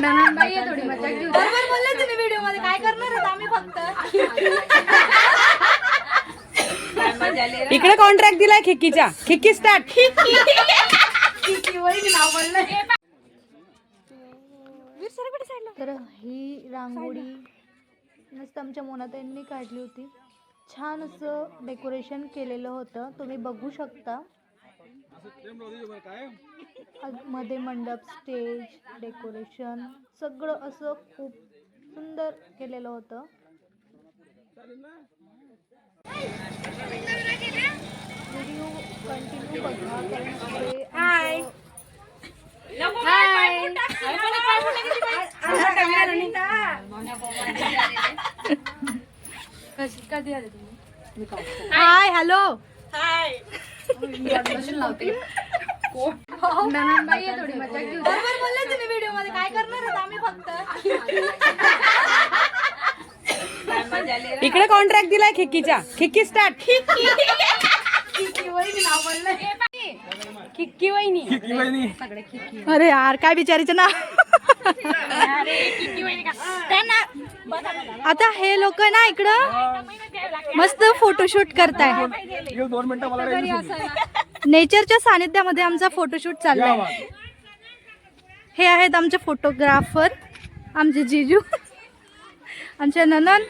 ननंदबाई आहे थोडी मजा घेऊ. द्या. बरोबर बोलले तुम्ही व्हिडिओमध्ये काय करणार आहेत आम्ही फक्त? इकडे कॉन्ट्रॅक्ट दिलाय खिक्कीच्या खिक्की स्टार्ट तर ही रांगोळी मस्त आमच्या मोनाताईंनी काढली होती. छान असं डेकोरेशन केलेलं होतं. तुम्ही बघू शकता. मध्ये मंडप स्टेज डेकोरेशन सगळं असं खूप सुंदर केलेलं होतं. व्हिडिओ कंटिन्यू बघा तुम्ही हाय हॅलो ऑडिशन लावते ननंदबाई आहे थोडी मजा घेऊ द्या. बरोबर बोलले तुम्ही व्हिडिओमध्ये काय करणार आहेत आम्ही फक्त? इकडे कॉन्ट्रॅक्ट दिलाय खिक्कीच्या खिक्की स्टार्ट किक्की वहिनी. अरे यार काय बिचारीचं ना त्यांना आता हे लोक ना इकडं मस्त फोटोशूट करताय नेचरच्या सानिध्यामध्ये आमचा फोटोशूट चाललाय. हे आहेत आमचे फोटोग्राफर आमचे जिजू आमच्या ननन.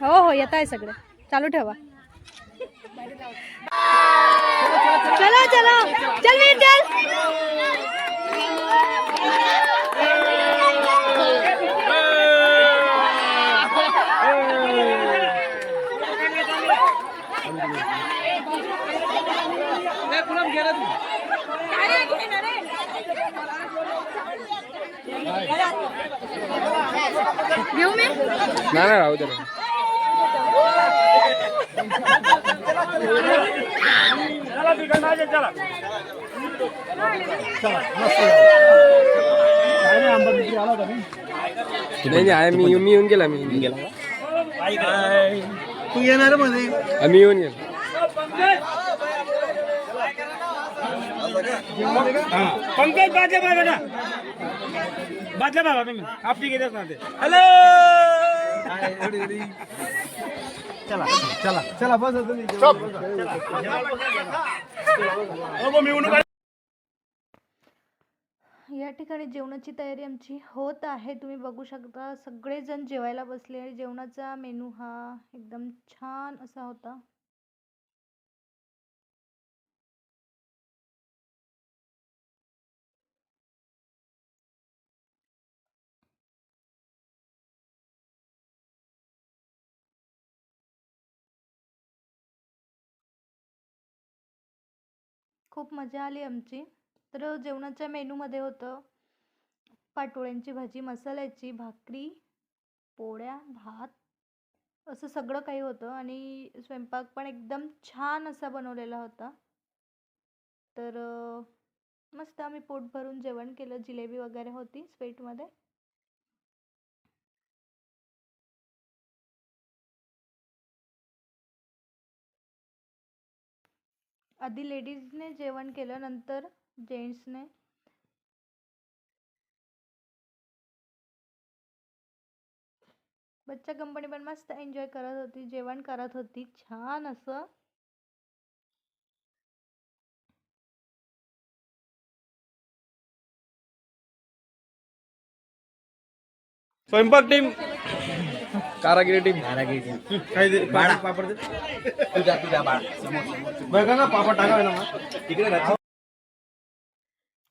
हो हो येत आहे सगळं. चालू ठेवा. चला चला. चल घेऊ मी नाही राहू दे नाही आहे. मी मी येऊन गेला मी येऊन गेला. तू येणार मध्ये आम्ही येऊन गेलो. पंकज बाजे बा बेटा बाजला बाबा तुम्ही. आपली घेतच ना ते. हॅलो चला चला चला बस तुम्ही. या ठिकाणी जेवणाची तयारी आमची होत आहे. तुम्ही बघू शकता सगळेजण जेवायला बसले आणि जेवणाचा मेनू हा एकदम छान असा होता. खूप मजा आली आमची. तर जेवणाच्या मेनूमध्ये होतं पाटोळ्यांची भाजी मसाल्याची भाकरी पोळ्या भात असं सगळं काही होतं आणि स्वयंपाक पण एकदम छान असा बनवलेला होता. तर मस्त आम्ही पोट भरून जेवण केलं जिलेबी वगैरे होती स्वीटमध्ये. आधी लेडीजने जेवण केलं नंतर जेंट्सने. बच्चा कंपनी पण मस्त एन्जॉय करत होती जेवण करत होती छान असं. स्वयंपाक टीम कारागिरी टीम काही दे पापड दे बघा ना पापड टाकावे ना तिकडे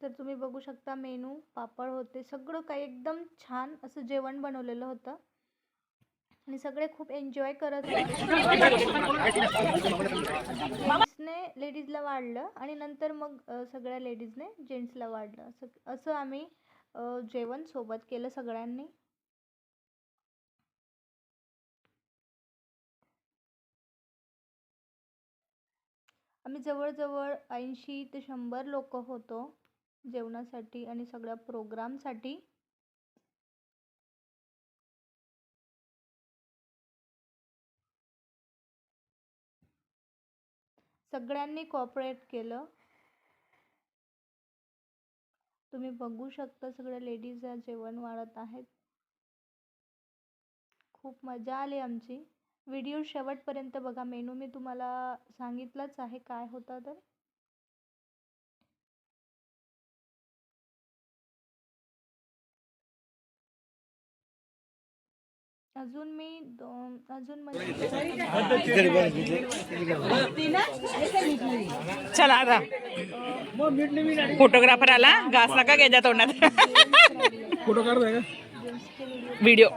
तर तुम्ही बघू शकता मेनू पापड होते सगळं काही एकदम छान असं जेवण बनवलेलं होतं. आणि सगळे खूप एन्जॉय करत ने लेडीजला वाढलं आणि नंतर मग सगळ्या लेडीजने जेंट्सला वाढलं. असं असं आम्ही जेवण सोबत केलं सगळ्यांनी. आम्ही जवळजवळ ऐंशी ते शंभर लोक होतो. जेवणासाठी आणि सगळ्या प्रोग्रामसाठी? सगळ्यांनी कॉपरेट केलं? तुम्ही बघू शकता सगळ्या लेडीज या जेवण वाढत आहेत. खूप मजा आली आमची. व्हिडिओ शेवटपर्यंत बघा. मेनू मी तुम्हाला सांगितलंच आहे. काय होतं तर? अजून मी दोन अजून म्हणजे चला आता. फोटोग्राफर आला. घास नका घ्यायच्या तोंडात. फोटो काढताय का? व्हिडिओ.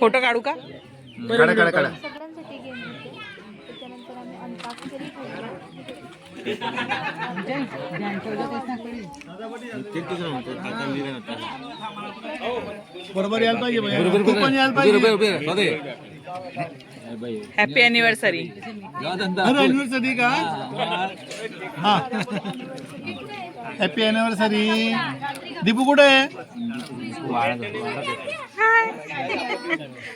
फोटो काढू का? काढा काढा काढा सगळ्यांसाठी गेम होते त्याच्यानंतर आम्ही अंताक्षरी खेळलो बरोबर यायला पाहिजे भैया. तू पण यायला पाहिजे. हॅपी अॅनिव्हर्सरी अरे अॅनिव्हर्सरी का? हा. हॅपी अॅनिव्हर्सरी दीपू कुठे आहे?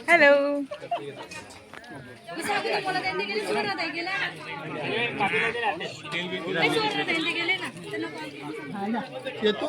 हॅलो येतो